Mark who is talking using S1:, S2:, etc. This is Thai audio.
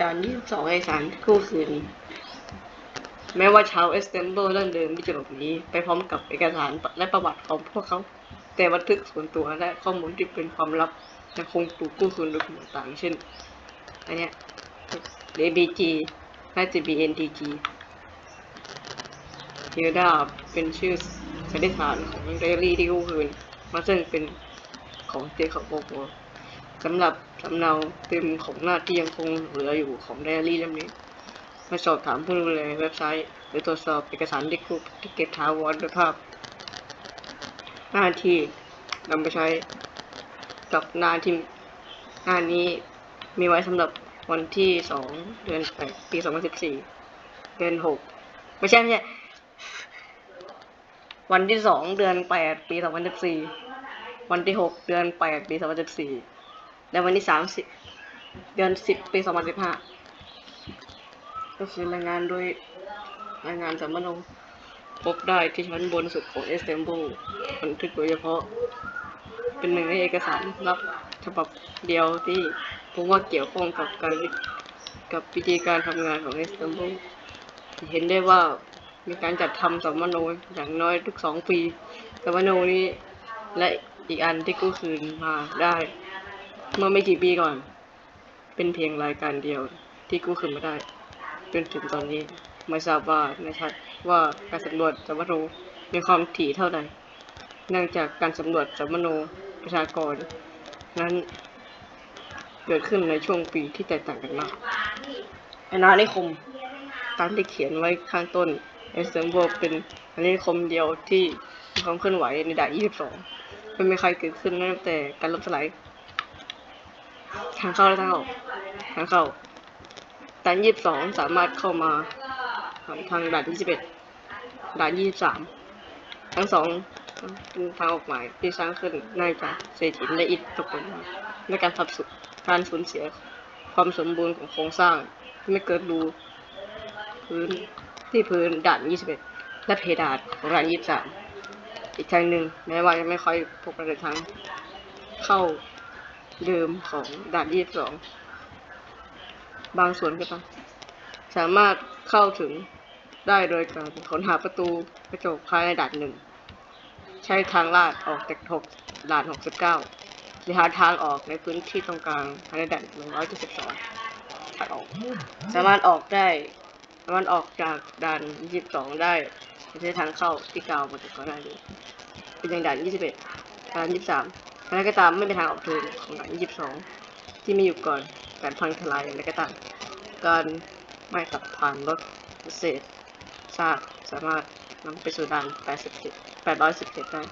S1: กานยี่สิบสองเอกสารกู้คืน แม้ว่าชาวเอสเตมเบิลดั้งเดิมที่จะหลบหนีไปพร้อมกับเอกสารและประวัติของพวกเขา แต่บันทึกส่วนตัวและข้อมูลที่เป็นความลับยังคงถูกกู้คืนโดยกลุ่มต่างเช่น อันเนี้ย ABG น่าจะ BNTG เทอดาเป็นชื่อสันนิษฐานของไดอารี่ที่กู้คืน มาซึ่งเป็นของเจคอบโบโก สำหรับสำเนาเต็มของหน้าที่ยังคงเหลืออยู่ของไดอารี่เล่มนี้มาสอบถามผู้ดูแลเว็บไซต์ หรือตรวจสอบเอกสารที่คุกที่เก็บถาวรด้วยภาพ หน้าที่นำไปใช้กับหน้าที่หน้านี้มีไว้สำหรับวันที่สองเดือนแปดปีสองพันสิบสี่เดือนหกไม่ใช่ไม่ใช่วันที่สองเดือนแปดปีสองพันสิบสี่วันที่หกเดือนแปดปีสองพันสิบสี่ และวันที่สามสิบเดือนสิบปีสองพันสิบห้าก็คือรายงานโดยรายงานสัมมโนพบได้ที่ชั้นบนสุดของ e s t a m b u l บันทึกโดยเฉพาะ เป็นหนึ่งในเอกสารลับฉบับเดียวที่ผมว่าเกี่ยวข้องกับการกับวิธีการทำงานของ e s t a m b u l เห็นได้ว่ามีการจัดทำสัมมโนอย่างน้อยทุกสองปีสัมมโนนี้และอีกอันที่กู้คืนมาได้ เมื่อไม่กี่ปีก่อน เป็นเพียงรายการเดียวที่กู้คืนมาได้ จนถึงตอนนี้ไม่ทราบว่าไม่ชัดว่าการสำรวจสัมมโนมีความถี่เท่าใดเนื่องจากการสำรวจสัมมโนประชากร นั้น เกิดขึ้นในช่วงปีที่แตกต่างกันมากอาณานิคมตามที่เขียนไว้ข้างต้นเอสเซมโบเป็นอาณานิคมเดียวที่มีความเคลื่อนไหวในด่าน22ไม่มีใครเกิดขึ้นนับแต่การล่มสลาย ทางเข้าและทางออกทางเข้าด่านยี่สิบสองสามารถเข้ามาทางด่านที่สิบเอ็ดด่านยี่สิบสามทั้งสองเป็นทางออกหมายที่สร้างขึ้นเนื่องจากเศษหินและอิฐตกลงมาและการทับสุดการสูญเสียความสมบูรณ์ของโครงสร้างไม่เกิดรูพื้นที่พื้นด่านยี่สิบเอ็ดและเพดานของด่านยี่สิบสามอีกทางหนึ่งแม้ว่ายังไม่ค่อยพบกันทางเข้า เดิมของด่านยี่สองบางส่วนก็ต้องสามารถเข้าถึงได้โดยการค้นหาประตูกระจกภายในด่านหนึ่งใช้ทางลาดออกจากทกด่าน 69หรือหาทางออกในพื้นที่ตรงกลางภายในด่าน 172ทางออก สามารถออกได้สามารถออกจากด่าน 22 ได้ใช้ทางเข้าที่กาวบนตะกอนได้เป็นอย่างด่าน 21ด่าน 23 แล้วก็ตามไม่เป็นทางออกถูกของหลังยี่สิบสองที่มีอยู่ก่อนการพังทลายและก็ตามการไม่ตัดผ่านรถเศษซากสามารถนำไปสู่ด่าน87 817ได้